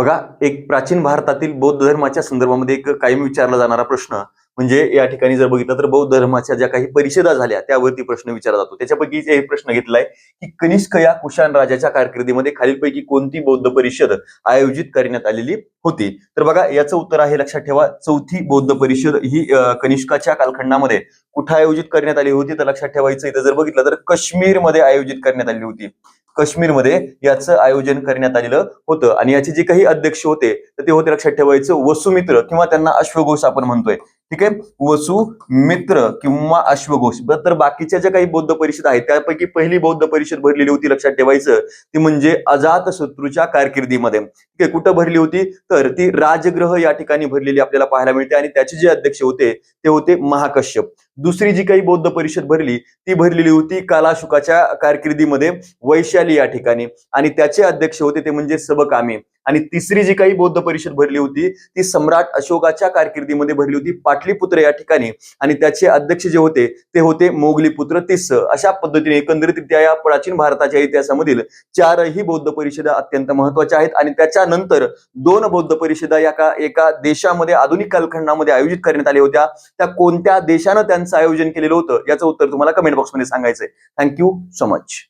बघा एक प्राचीन भारतातील बौद्ध धर्माच्या संदर्भामध्ये एक कायम विचारला जाणारा प्रश्न म्हणजे या ठिकाणी जर बघितलं तर बौद्ध धर्माच्या ज्या काही परिषदा झाल्या त्यावरती प्रश्न विचारला जातो. त्याच्यापैकी एक प्रश्न घेतलाय की कनिष्क या कुशाण राजाच्या कारकिर्दीमध्ये खालीलपैकी कोणती बौद्ध परिषद आयोजित करण्यात आलेली होती? तर बघा याचं उत्तर आहे लक्षात ठेवा चौथी बौद्ध परिषद ही कनिष्काच्या कालखंडामध्ये कुठं आयोजित करण्यात आली होती? तर लक्षात ठेवायचं इथं जर बघितलं तर काश्मीरमध्ये आयोजित करण्यात आली होती. काश्मीरमध्ये याचं आयोजन करण्यात आलेलं होतं. आणि याचे जे काही अध्यक्ष होते तर ते होते लक्षात ठेवायचं वसुमित्र किंवा त्यांना अश्वघोष आपण म्हणतोय. ठीक आहे? वसुमित्र किंवा अश्वघोष. तर बाकीच्या ज्या काही बौद्ध परिषद आहेत त्यापैकी पहिली बौद्ध परिषद भरलेली होती लक्षात ठेवायचं. ती म्हणजे अजात शत्रूच्या कारकिर्दीमध्ये. ठीक आहे? कुठं भरली होती? तर ती राजग्रह या ठिकाणी भरलेली आपल्याला पाहायला मिळते. आणि त्याचे जे अध्यक्ष होते ते होते महाकश्यप. दुसरी जी काही बौद्ध परिषद भरली ती भरलेली होती कालाशुकाच्या कारकिर्दीमध्ये वैशाली या ठिकाणी. आणि त्याचे अध्यक्ष होते ते म्हणजे सबकामे. आणि तिसरी जी काही बौद्ध परिषद भरली होती ती सम्राट अशोकाच्या कारकिर्दीमध्ये भरली होती पाटलीपुत्र या ठिकाणी. आणि त्याचे अध्यक्ष जे होते ते होते मोगलीपुत्र तिस्स. अशा पद्धतीने एकंदरीत त्या या प्राचीन भारताच्या इतिहासामधील चारही बौद्ध परिषदा अत्यंत महत्त्वाच्या आहेत. आणि त्याच्यानंतर दोन बौद्ध परिषदा या का एका देशामध्ये आधुनिक कालखंडामध्ये आयोजित करण्यात आल्या होत्या. त्या कोणत्या देशानं त्यांचं आयोजन केलेलं होतं? याचं उत्तर तुम्हाला कमेंट बॉक्समध्ये सांगायचंय. Thank you so much